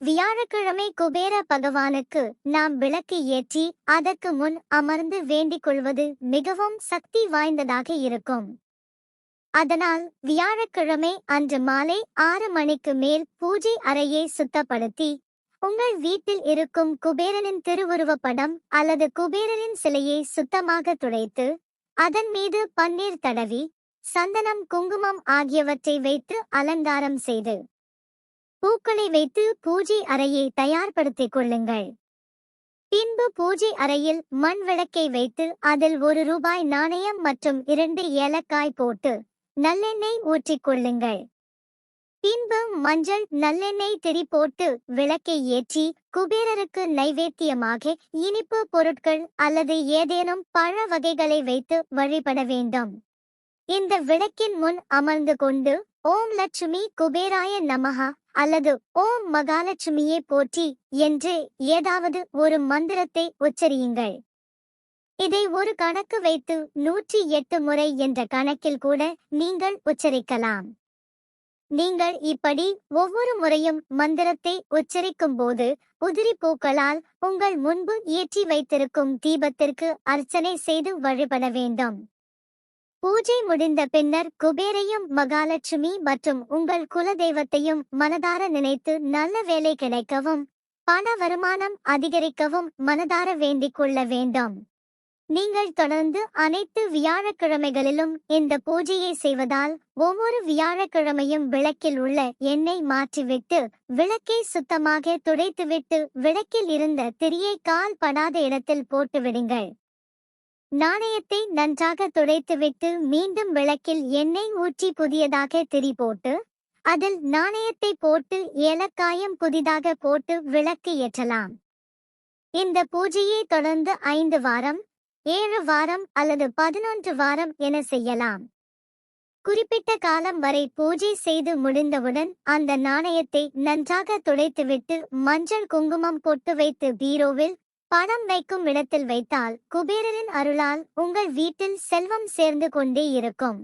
வியாழக்கிழமை குபேர பகவானுக்கு நாம் விளக்கு ஏற்றி அதற்கு முன் அமர்ந்து வேண்டிக் கொள்வது மிகவும் சக்தி வாய்ந்ததாக இருக்கும். அதனால் வியாழக்கிழமை அன்று மாலை ஆறு மணிக்கு மேல் பூஜை அறையை சுத்தப்படுத்தி உங்கள் வீட்டில் இருக்கும் குபேரனின் திருவுருவப் படம் அல்லது குபேரனின் சிலையை சுத்தமாக துடைத்து அதன் மீது பன்னீர் தடவி சந்தனம் குங்குமம் ஆகியவற்றை வைத்து அலங்காரம் செய்து பூக்களை வைத்து பூஜை அறையை தயார்படுத்திக் கொள்ளுங்கள். பின்பு பூஜை அறையில் மண் விளக்கை வைத்து அதில் ஒரு ரூபாய் நாணயம் மற்றும் இரண்டு ஏலக்காய் போட்டு நல்லெண்ணெய் ஊற்றிக் கொள்ளுங்கள். பின்பு மஞ்சள் நல்லெண்ணெய் திரி போட்டு விளக்கை ஏற்றி குபேரருக்கு நைவேத்தியமாக இனிப்பு பொருட்கள் அல்லது ஏதேனும் பழ வகைகளை வைத்து வழிபட வேண்டும். இந்த விளக்கின் முன் அமர்ந்து கொண்டு ஓம் லட்சுமி குபேராய நமஹா அல்லது ஓம் மகாலட்சுமியே போற்றி என்று ஏதாவது ஒரு மந்திரத்தை உச்சரியுங்கள். இதை ஒரு கணக்கு வைத்து நூற்றி எட்டு முறை என்ற கணக்கில் கூட நீங்கள் உச்சரிக்கலாம். நீங்கள் இப்படி ஒவ்வொரு முறையும் மந்திரத்தை உச்சரிக்கும் போது உதிரி பூக்களால் உங்கள் முன்பு ஏற்றி வைத்திருக்கும் தீபத்திற்கு அர்ச்சனை செய்து வழிபட வேண்டும். பூஜை முடிந்த பின்னர் குபேரையும் மகாலட்சுமி மற்றும் உங்கள் குலதெய்வத்தையும் மனதார நினைத்து நல்ல வேலை கிடைக்கவும் பண வருமானம் அதிகரிக்கவும் மனதார வேண்டிக் கொள்ள வேண்டும். நீங்கள் தொடர்ந்து அனைத்து வியாழக்கிழமைகளிலும் இந்த பூஜையை செய்வதால் ஒவ்வொரு வியாழக்கிழமையும் விளக்கில் உள்ள எண்ணெய் மாற்றிவிட்டு விளக்கை சுத்தமாக துடைத்துவிட்டு விளக்கில் இருந்த திரியை கால் படாத இடத்தில் போட்டுவிடுங்கள். நாணயத்தை நன்றாக துடைத்துவிட்டு மீண்டும் விளக்கில் எண்ணெய் ஊற்றி புதியதாக திரி போட்டு அதில் நாணயத்தை போட்டு ஏலக்காயம் புதிதாக போட்டு விளக்கு ஏற்றலாம். இந்த பூஜையை தொடர்ந்து ஐந்து வாரம் ஏழு வாரம் அல்லது பதினொன்று வாரம் என செய்யலாம். குறிப்பிட்ட காலம் வரை பூஜை செய்து முடிந்தவுடன் அந்த நாணயத்தை நன்றாக துடைத்துவிட்டு மஞ்சள் குங்குமம் பொட்டு வைத்து பீரோவில் பணம் வைக்கும் இடத்தில் வைத்தால் குபேரரின் அருளால் உங்கள் வீட்டில் செல்வம் சேர்ந்து கொண்டே இருக்கும்.